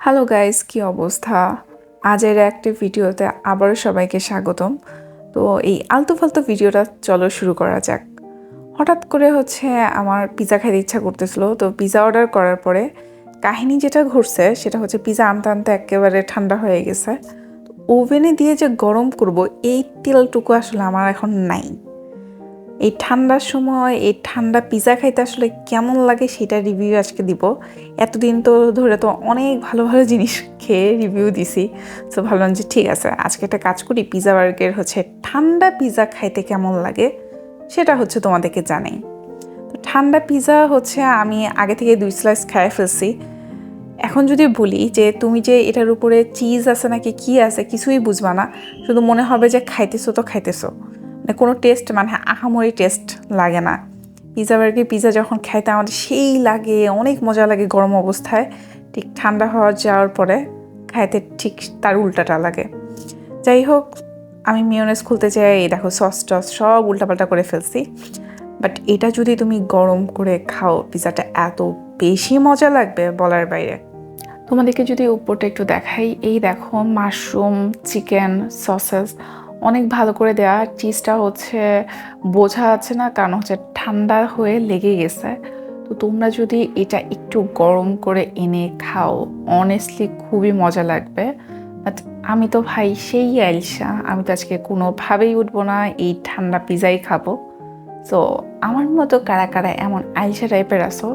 Hello guys কি অবস্থা? আজের একটি ভিডিওতে আবারও সবাইকে স্বাগতম। তো এই আলতু ফালতু ভিডিওটা চলো শুরু করা যাক। হঠাৎ করে হচ্ছে আমার পিৎজা খাইতে ইচ্ছা করতেছিল, তো পিৎজা অর্ডার করার পরে কাহিনী যেটা ঘটছে, সেটা হচ্ছে পিৎজা আনতে আনতে একেবারে ঠান্ডা হয়ে গেছে। ওভেনে দিয়ে যে গরম করব, এই তেলটুকু আসলে আমার এখন নাই। এই ঠান্ডার সময়, এই ঠান্ডা পিৎজা খাইতে আসলে কেমন লাগে সেটা রিভিউ আজকে দিব। এতদিন তো ধরে তো অনেক ভালো ভালো জিনিস খেয়ে রিভিউ দিছি। তো ভাবলাম যে ঠিক আছে, আজকে একটা কাজ করি পিৎজা বার্গের হচ্ছে ঠান্ডা পিৎজা খাইতে কেমন লাগে সেটা হচ্ছে তোমাদেরকে জানাই। তো ঠান্ডা পিৎজা হচ্ছে আমি আগে থেকে দুই স্লাইস খাই ফেলছি। এখন যদি বলি যে তুমি যে এটার উপরে চিজ আছে নাকি কি আছে কিছুই বুঝবা না, শুধু মনে হবে যে খাইতেছো তো খাইতেছো। মানে কোনো টেস্ট মানে আহামরি টেস্ট লাগে না। পিৎজা বার্গে পিৎজা যখন খাইতে আমাদের সেই লাগে, অনেক মজা লাগে গরম অবস্থায়। ঠিক ঠান্ডা হওয়া যাওয়ার পরে খাইতে ঠিক তার উল্টাটা লাগে। যাই হোক, আমি মিওনেস খুলতে চাই দেখো সস টস সব উল্টাপাল্টা করে ফেলছি। বাট এটা যদি তুমি গরম করে খাও পিৎজাটা এত বেশি মজা লাগবে বলার বাইরে। তোমাদেরকে যদি উপরটা একটু দেখাই, এই দেখো মাশরুম চিকেন সসেস অনেক ভালো করে দেওয়া চিজটা হচ্ছে বোঝা যাচ্ছে না, কারণ হচ্ছে ঠান্ডা হয়ে লেগে গেছে। তো তোমরা যদি এটা একটু গরম করে এনে খাও অনেস্টলি খুবই মজা লাগবে। বাট আমি তো ভাই সেই আইলসা আমি তো আজকে কোনোভাবেই উঠবো না, এই ঠান্ডা পিজাই খাব। তো আমার মতো কারা কারা এমন আইলসা টাইপের আসো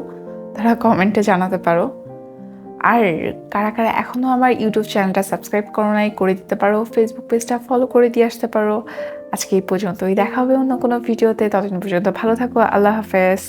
তারা কমেন্টে জানাতে পারো। আর কারা কারা এখনও আমার ইউটিউব চ্যানেলটা সাবস্ক্রাইব করো নাই, করে দিতে পারো। ফেসবুক পেজটা ফলো করে দিয়ে আসতে পারো। আজকে এই পর্যন্তই। দেখা হবে অন্য কোনো ভিডিওতে ততদিন পর্যন্ত ভালো থাকো। আল্লাহ হাফেজ।